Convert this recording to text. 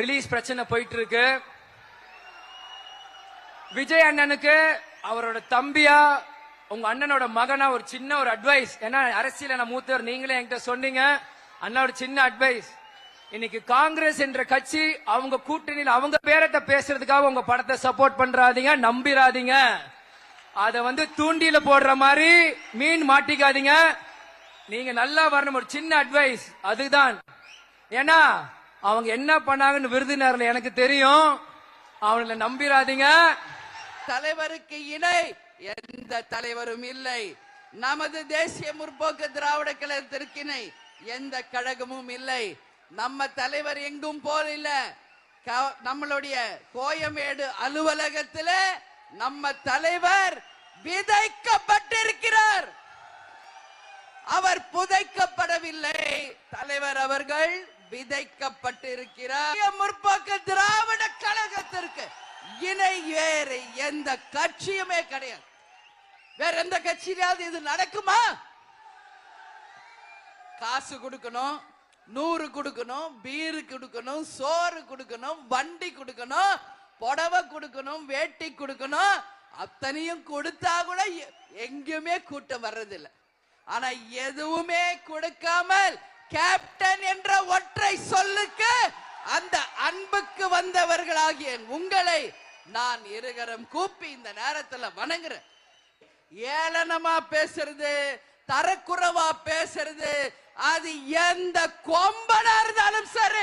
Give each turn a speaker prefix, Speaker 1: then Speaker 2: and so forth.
Speaker 1: Release பிரச்சனை போயிட்டு இருக்கு விஜய் அண்ணனுக்கு அவரோட தம்பியா உங்க அண்ணனோட மகனா ஒரு சின்ன ஒரு அட்வைஸ் ஏன்னா அரசியல நான் மூத்தவர் நீங்களே என்கிட்ட சொன்னீங்க. அண்ணா ஒரு சின்ன அட்வைஸ் இன்னைக்கு காங்கிரஸ் என்ற கட்சி அவங்க கூட்டணியில் அவங்க பேரத்தை பேசுறதுக்காக உங்க படத்தை சப்போர்ட் பண்றாதீங்க நம்பிராதீங்க. அத வந்து தூண்டில போடுற மாதிரி மீன் மாட்டிக்காதீங்க. நீங்க நல்லா வரணும் ஒரு சின்ன அட்வைஸ் அதுதான். ஏன்னா அவங்க என்ன பண்ணாங்கன்னு விருதுநகர்ல எனக்கு தெரியும். அவங்கள நம்பிராதீங்க.
Speaker 2: தலைவருக்கு இணை. எந்த தலைவரும் இல்லை. நமது தேசிய முற்போக்கு திராவிட கழகத்திற்கு இணை. எந்த கழகமும் இல்லை. நம்ம தலைவர் எங்கும் போல இல்ல. க- நம்மளுடைய கோயமேடு அலுவலகத்தில் நம்ம தலைவர் விதைக்கப்பட்டிருக்கிறார். அவர் புதைக்கப்படவில்லை. தலைவர் அவர்கள் விதைக்கப்பட்டிருக்கிறார். முற்போக்கு திராவிட கழகத்திற்கு இணை வேறு எந்த கட்சியுமே கிடையாது. வேற எந்த கட்சியிலாவது இது நடக்குமா? காசு கொடுக்கணும் நூறு கொடுக்கணும் பீரு கொடுக்கணும் சோறு கொடுக்கணும் வண்டி கொடுக்கணும் புடவை கொடுக்கணும் வேட்டி கொடுக்கணும். அத்தனையும் கொடுத்தா கூட எ- எங்கேயுமே கூட்டம் வர்றதில்லை. ஆனா எதுவுமே கொடுக்காமல் கேப்டன் என்ற ஒற்றை சொல்லுக்கு அந்த அன்புக்கு வந்தவர்களாகிய உங்களை நான் இருகரம் கூப்பி இந்த நேரத்துல வணங்குறேன். ஏளனமா பேசுறது தரக்குறவா பேசுறது அது எந்த கொம்பனா இருந்தாலும் சரி.